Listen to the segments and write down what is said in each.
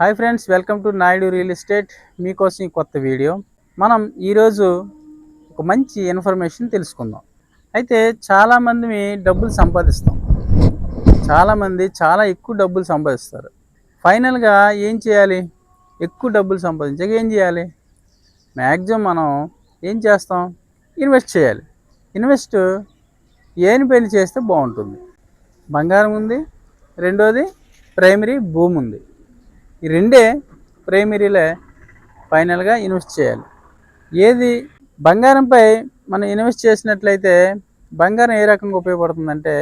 Hi friends welcome to Naidu real estate మీకోసం ఈ కొత్త వీడియో. మనం ఈరోజు ఒక మంచి ఇన్ఫర్మేషన్ తెలుసుకుందాం. అయితే చాలామంది డబ్బులు సంపాదిస్తాం. చాలామంది చాలా ఎక్కువ డబ్బులు సంపాదిస్తారు. ఫైనల్గా ఏం చేయాలి? ఎక్కువ డబ్బులు సంపాదించాక ఏం చేయాలి? మ్యాక్సిమం మనం ఏం చేస్తాం? ఇన్వెస్ట్ చేయాలి. ఇన్వెస్ట్ ఏని పెళ్ళి చేస్తే బాగుంటుంది. బంగారం ఉంది. రెండోది ప్రైమరీ భూమి ఉంది. ఈ రెండే ప్రైమరీలే ఫైనల్గా ఇన్వెస్ట్ చేయాలి. ఏది బంగారంపై మనం ఇన్వెస్ట్ చేసినట్లయితే బంగారం ఏ రకంగా ఉపయోగపడుతుందంటే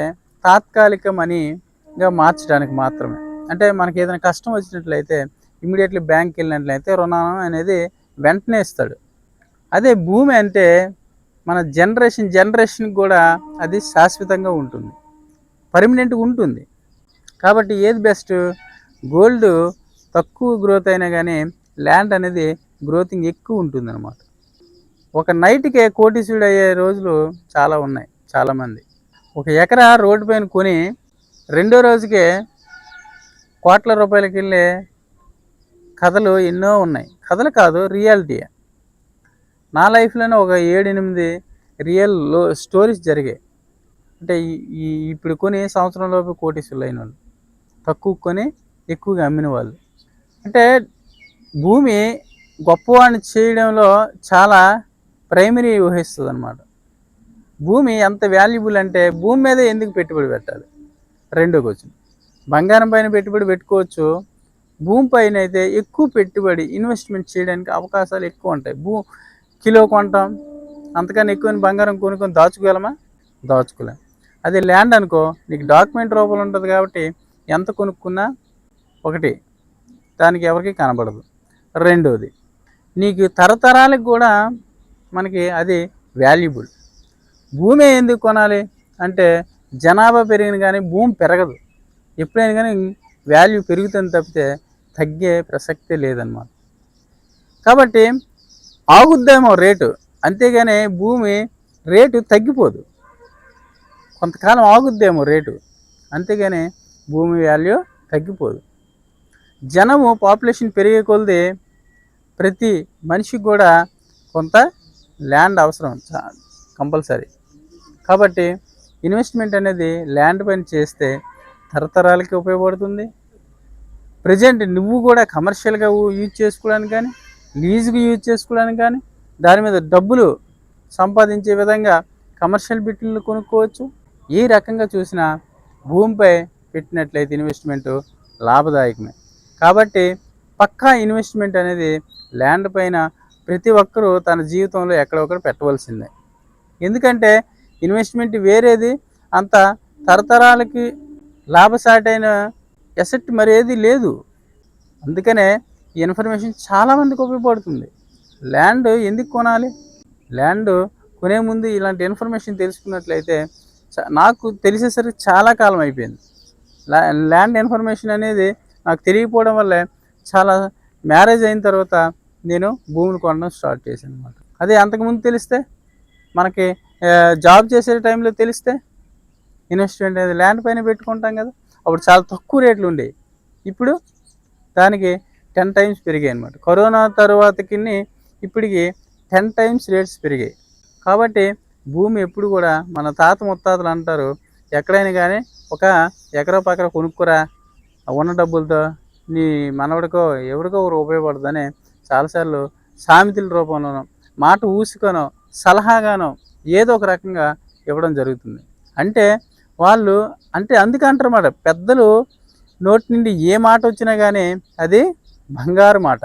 తాత్కాలిక మనీగా మార్చడానికి మాత్రమే. అంటే మనకి ఏదైనా కష్టం వచ్చినట్లయితే ఇమీడియట్లీ బ్యాంక్కి వెళ్ళినట్లయితే రుణం అనేది వెంటనే ఇస్తాడు. అదే భూమి అంటే మన జనరేషన్ జనరేషన్కి కూడా అది శాశ్వతంగా ఉంటుంది. పర్మనెంట్గా ఉంటుంది. కాబట్టి ఏది బెస్ట్? గోల్డ్ తక్కువ గ్రోత్ అయినా కానీ ల్యాండ్ అనేది గ్రోతింగ్ ఎక్కువ ఉంటుంది అనమాట ఒక నైట్కే కోటీసుడు అయ్యే రోజులు చాలా ఉన్నాయి చాలామంది ఒక ఎకరా రోడ్డు పైన కొని రెండో రోజుకే కోట్ల రూపాయలకి వెళ్ళే కథలు ఎన్నో ఉన్నాయి. కథలు కాదు రియాలిటీ నా లైఫ్లోనే ఒక ఏడు ఎనిమిది రియల్లో స్టోరీస్ జరిగాయి. అంటే ఈ- ఈ ఇప్పుడు కొని సంవత్సరంలోపు కోటీసులు అయిన వాళ్ళు తక్కువ కొని ఎక్కువగా అమ్మిన వాళ్ళు అంటే భూమి గొప్పవాడిని చేయడంలో చాలా ప్రైమరీ ఊహిస్తుంది అనమాట భూమి ఎంత వాల్యుబుల్ అంటే భూమి మీదే ఎందుకు పెట్టుబడి పెట్టాలి? రెండో క్వశ్చన్ బంగారం పైన పెట్టుబడి పెట్టుకోవచ్చు. భూమి పైన అయితే ఎక్కువ పెట్టుబడి ఇన్వెస్ట్మెంట్ చేయడానికి అవకాశాలు ఎక్కువ ఉంటాయి. భూ కిలో కొంటాం. అంతకన్నా ఎక్కువ బంగారం కొనుక్కొని దాచుకోగలమా? దాచుకోలేం. అదే ల్యాండ్ అనుకో నీకు డాక్యుమెంట్ రూపంలో ఉంటుంది కాబట్టి ఎంత కొనుక్కున్నా? ఒకటి దానికి ఎవరికి కనబడదు. రెండోది నీకు తరతరాలకు కూడా మనకి అది వాల్యుబుల్ భూమి ఎందుకు కొనాలి? అంటే జనాభా పెరిగిన కానీ భూమి పెరగదు. ఎప్పుడైనా కానీ వాల్యూ పెరుగుతుంది తప్పితే తగ్గే ప్రసక్తే లేదన్నమాట. కాబట్టి ఆగుద్దేమో రేటు. అంతేగాని భూమి రేటు తగ్గిపోదు. కొంతకాలం ఆగుద్దేమో రేటు. అంతేగాని భూమి వాల్యూ తగ్గిపోదు. జనము పాపులేషన్ పెరిగే కొలది ప్రతి మనిషికి కూడా కొంత ల్యాండ్ అవసరం కంపల్సరీ కాబట్టి ఇన్వెస్ట్మెంట్ అనేది ల్యాండ్ పైన చేస్తే తరతరాలకి ఉపయోగపడుతుంది. ప్రజెంట్ నువ్వు కూడా కమర్షియల్గా యూజ్ చేసుకోవడానికి కానీ లీజుకి యూజ్ చేసుకోవడానికి కానీ దాని మీద డబ్బులు సంపాదించే విధంగా కమర్షియల్ బిట్లు కొనుక్కోవచ్చు. ఏ రకంగా చూసినా భూమిపై పెట్టినట్లయితే ఇన్వెస్ట్మెంట్ లాభదాయకమే. కాబట్టి పక్కా ఇన్వెస్ట్మెంట్ అనేది ల్యాండ్ పైన ప్రతి ఒక్కరూ తన జీవితంలో ఎక్కడొక్కడ పెట్టవలసిందే. ఎందుకంటే ఇన్వెస్ట్మెంట్ వేరేది అంత తరతరాలకి లాభసాటైన ఎసెట్ మరేది లేదు. అందుకనే ఈ ఇన్ఫర్మేషన్ చాలామందికి ఉపయోగపడుతుంది. ల్యాండ్ ఎందుకు కొనాలి? ల్యాండ్ కొనే ముందు ఇలాంటి ఇన్ఫర్మేషన్ తెలుసుకున్నట్లయితే చ- నాకు తెలిసేసరికి చాలా కాలం అయిపోయింది. ల్యాండ్ ఇన్ఫర్మేషన్ అనేది నాకు తెలియకపోవడం వల్లే చాలా మ్యారేజ్ అయిన తర్వాత నేను భూములు కొనడం స్టార్ట్ చేశాను అనమాట అదే అంతకుముందు తెలిస్తే మనకి జాబ్ చేసే టైంలో తెలిస్తే ఇన్వెస్ట్మెంట్ అనేది ల్యాండ్ పైన పెట్టుకుంటాం కదా అప్పుడు చాలా తక్కువ రేట్లు ఉండేవి ఇప్పుడు దానికి టెన్ టైమ్స్ పెరిగాయి అనమాట కరోనా తర్వాతకి ఇప్పటికి టెన్ టైమ్స్ రేట్స్ పెరిగాయి. కాబట్టి భూమి ఎప్పుడు కూడా మన తాత ముత్తాతలు అంటారు ఎక్కడైనా కానీ ఒక ఎకరా పక్కన కొనుక్కురా ఉన్న డబ్బులతో నీ మనవడికో ఎవరికో ఒకరు ఉపయోగపడుతుందని చాలాసార్లు సామెతల రూపంలోనో మాట ఊసుకొనో సలహాగానో ఏదో ఒక రకంగా ఇవ్వడం జరుగుతుంది. అంటే వాళ్ళు అంటే అందుకంటారు మాట పెద్దలు నోటి నుండి ఏ మాట వచ్చినా కానీ అది బంగారు మాట.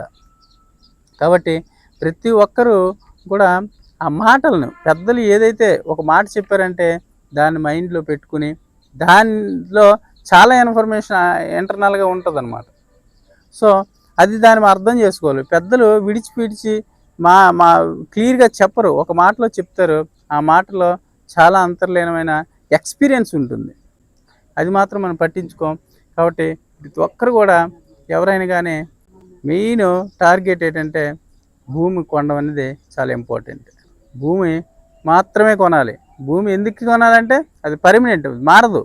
కాబట్టి ప్రతి ఒక్కరూ కూడా ఆ మాటలను పెద్దలు ఏదైతే ఒక మాట చెప్పారంటే దాన్ని మైండ్లో పెట్టుకుని దానిలో చాలా ఇన్ఫర్మేషన్ ఇంటర్నల్గా ఉంటుంది అనమాట సో అది దాన్ని అర్థం చేసుకోవాలి. పెద్దలు విడిచి విడిచి మా మా క్లియర్గా చెప్పరు. ఒక మాటలో చెప్తారు ఆ మాటలో చాలా అంతర్లీనమైన ఎక్స్పీరియన్స్ ఉంటుంది. అది మాత్రం మనం పట్టించుకోం. కాబట్టి ప్రతి ఒక్కరు కూడా ఎవరైనా కానీ మెయిన్ టార్గెట్ ఏంటంటే భూమి కొనడం అనేది చాలా ఇంపార్టెంట్. భూమి మాత్రమే కొనాలి. భూమి ఎందుకు కొనాలంటే అది పర్మనెంట్ మారదు.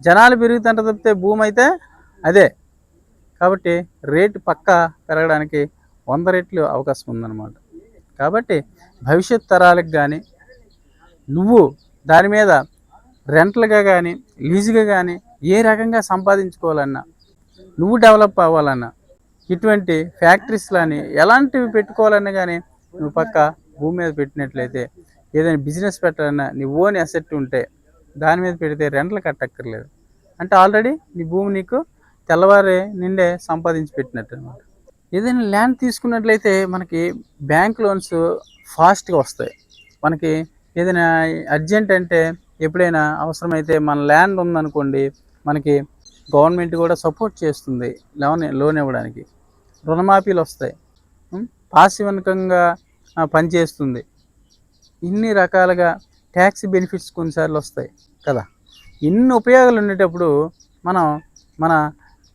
జనాలు పెరుగుతుంట తప్పితే భూమి అయితే అదే. కాబట్టి రేటు పక్క పెరగడానికి వంద రెట్లు అవకాశం ఉందన్నమాట. కాబట్టి భవిష్యత్ తరాలకు కానీ నువ్వు దాని మీద రెంట్లుగా కానీ లీజుగా కానీ ఏ రకంగా సంపాదించుకోవాలన్నా నువ్వు డెవలప్ అవ్వాలన్నా ఇటువంటి ఫ్యాక్టరీస్లని ఎలాంటివి పెట్టుకోవాలన్నా కానీ నువ్వు పక్క భూమి మీద పెట్టినట్లయితే ఏదైనా బిజినెస్ పెట్టాలన్నా నీ ఓన్ అసెట్ ఉంటే దాని మీద పెడితే రెంట్లు కట్టక్కర్లేదు. అంటే ఆల్రెడీ నీ భూమి నీకు తెల్లవారే నిండే సంపాదించి పెట్టినట్టు అనమాట ఏదైనా ల్యాండ్ తీసుకున్నట్లయితే మనకి బ్యాంక్ లోన్స్ ఫాస్ట్గా వస్తాయి. మనకి ఏదైనా అర్జెంట్ అంటే ఎప్పుడైనా అవసరమైతే మన ల్యాండ్ ఉందనుకోండి మనకి గవర్నమెంట్ కూడా సపోర్ట్ చేస్తుంది లోన్ లోన్ ఇవ్వడానికి. రుణమాఫీలు వస్తాయి. పాసివ్ పనిచేస్తుంది. ఇన్ని రకాలుగా ట్యాక్స్ బెనిఫిట్స్ కొన్నిసార్లు వస్తాయి కదా. ఇన్ని ఉపయోగాలు ఉండేటప్పుడు మనం మన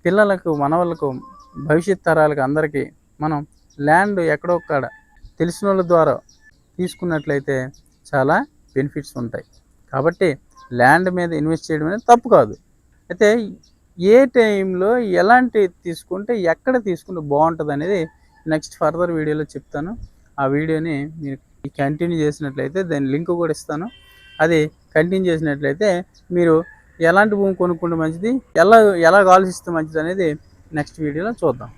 పిల్లలకు మనవలకు భవిష్యత్ తరాలకు అందరికీ మనం ల్యాండ్ ఎక్కడో కాడ తెలిసిన వాళ్ళ ద్వారా తీసుకున్నట్లయితే చాలా బెనిఫిట్స్ ఉంటాయి. కాబట్టి ల్యాండ్ మీద ఇన్వెస్ట్ చేయడం అనేది తప్పు కాదు. అయితే ఏ టైంలో ఎలాంటి తీసుకుంటే ఎక్కడ తీసుకుంటే బాగుంటుంది అనేది నెక్స్ట్ ఫర్దర్ వీడియోలో చెప్తాను. ఆ వీడియోని మీరు కంటిన్యూ చేసినట్లయితే దాని లింక్ కూడా ఇస్తాను. అది కంటిన్యూ చేసినట్లయితే మీరు ఎలాంటి భూమి కొనుక్కుంటే మంచిది ఎలా ఎలా ఆలోచిస్తే మంచిది అనేది నెక్స్ట్ వీడియోలో చూద్దాం.